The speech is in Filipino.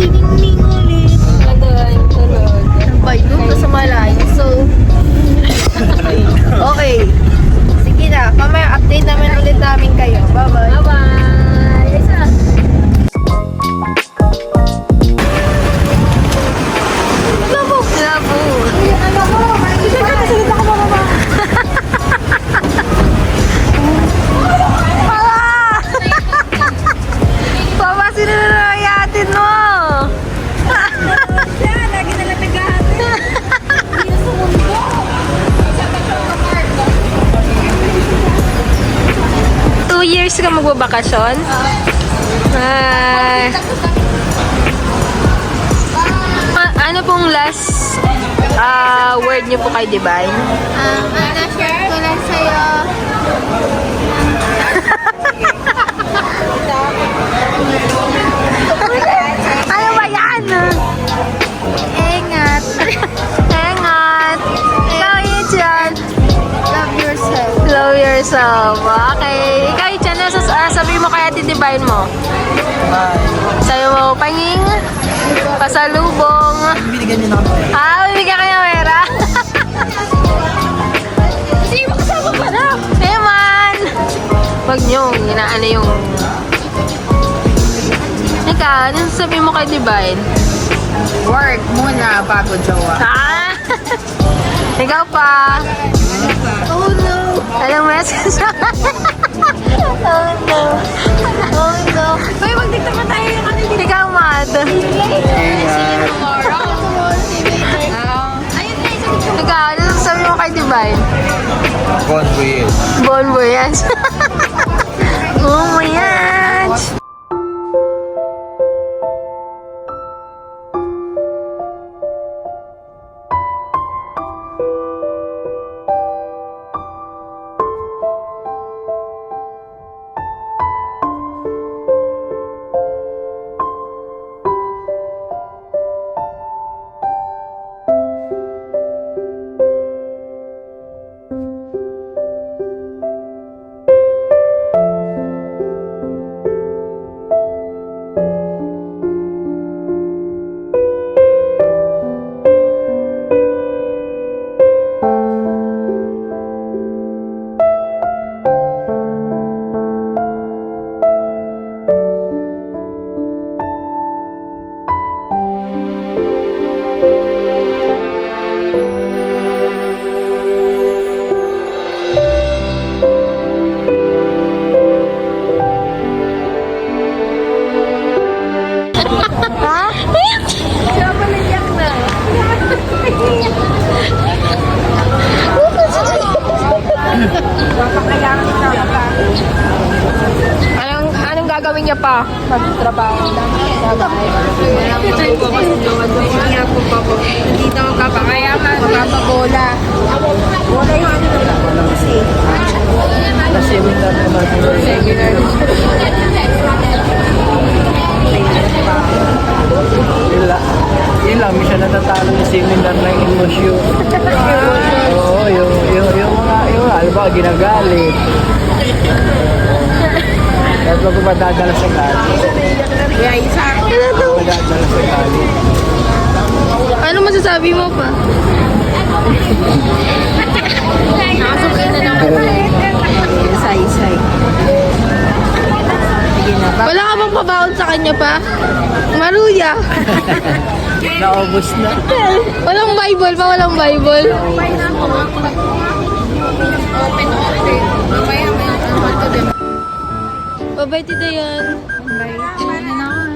singing ka magbabakasyon? Ay. A- ano pong last ah, word niyo po kay Divine? Um, ano, share ko lang sa'yo. Ano ba yan? Ingat. Engat! Ikaw, Ichan! Love yourself. Love yourself. Okay. Ikaw, Sabihin mo kaya Divine mo? Sabi mo, panging, pasalubong. Binigyan niyo na ako. Ah, bibigyan ka ng pera. Hindi mo kasama pa na. Eh, man. Huwag niyo, inaano yung... Ika, ano sabihin mo kay Divine? Work muna bago jowa. Ah! Ikaw pa. Oh no. Anong message? kay Divine? Convoy. Bon voyage. bon voyage. Ha? Siya pa naiyak na. anong, anong gagawin niya pa? Magtrabaho. Try po kasi jowa doon. Hindi ako pa. Hindi na magpapakayaman. Magpapabola. Seminar ng emosyon. Oo, yung, yung, yung mga, yung mga, alam ba, ginagalit. Kahit wag ko madadala sa galit. Kaya isa. Madadala sa galit. Ano masasabi mo pa? Nakasukay na lang. Na. Wala ka bang pabaon sa kanya pa? Maruya. Naubos na. Walang Bible pa, walang Bible. Babay ti Dayan. Bye.